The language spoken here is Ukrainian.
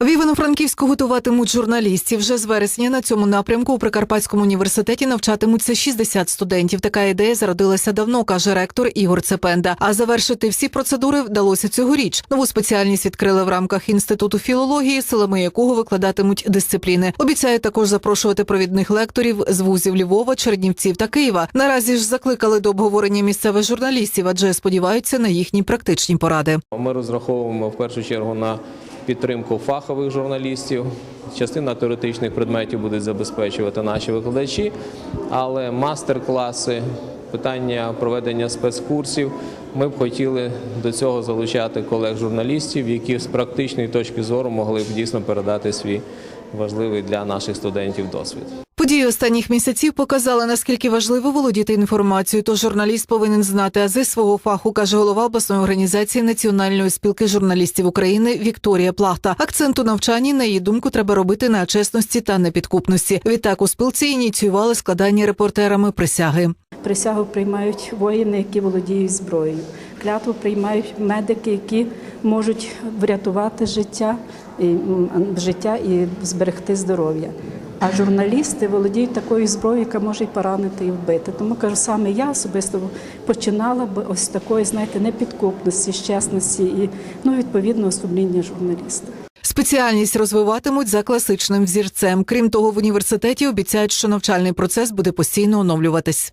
В Івано-Франківську готуватимуть журналістів. Вже з вересня на цьому напрямку у Прикарпатському університеті навчатимуться 60 студентів. Така ідея зародилася давно, каже ректор Ігор Цепенда. А завершити всі процедури вдалося цьогоріч. Нову спеціальність відкрили в рамках інституту філології, силами якого викладатимуть дисципліни. Обіцяє також запрошувати провідних лекторів з вузів Львова, Чернівців та Києва. Наразі ж закликали до обговорення місцевих журналістів, адже сподіваються на їхні практичні поради. Ми розраховуємо в першу чергу на підтримку фахових журналістів. Частина теоретичних предметів будуть забезпечувати наші викладачі, але мастер-класи, питання проведення спецкурсів. Ми б хотіли до цього залучати колег-журналістів, які з практичної точки зору могли б дійсно передати свій важливий для наших студентів досвід. Події останніх місяців показали, наскільки важливо володіти інформацією. Тож журналіст повинен знати ази свого фаху, каже голова обласної організації Національної спілки журналістів України Вікторія Плахта. Акцент у навчанні, на її думку, треба робити на чесності та непідкупності. Відтак у спілці ініціювали складання репортерами присяги. Присягу приймають воїни, які володіють зброєю. Клятву приймають медики, які можуть врятувати життя життя і зберегти здоров'я. А журналісти володіють такою зброєю, яка може і поранити і вбити. Тому кажу, саме я особисто починала б ось такої, знаєте, непідкупності, чесності і ну відповідного сумління журналіста. Спеціальність розвиватимуть за класичним взірцем. Крім того, в університеті обіцяють, що навчальний процес буде постійно оновлюватись.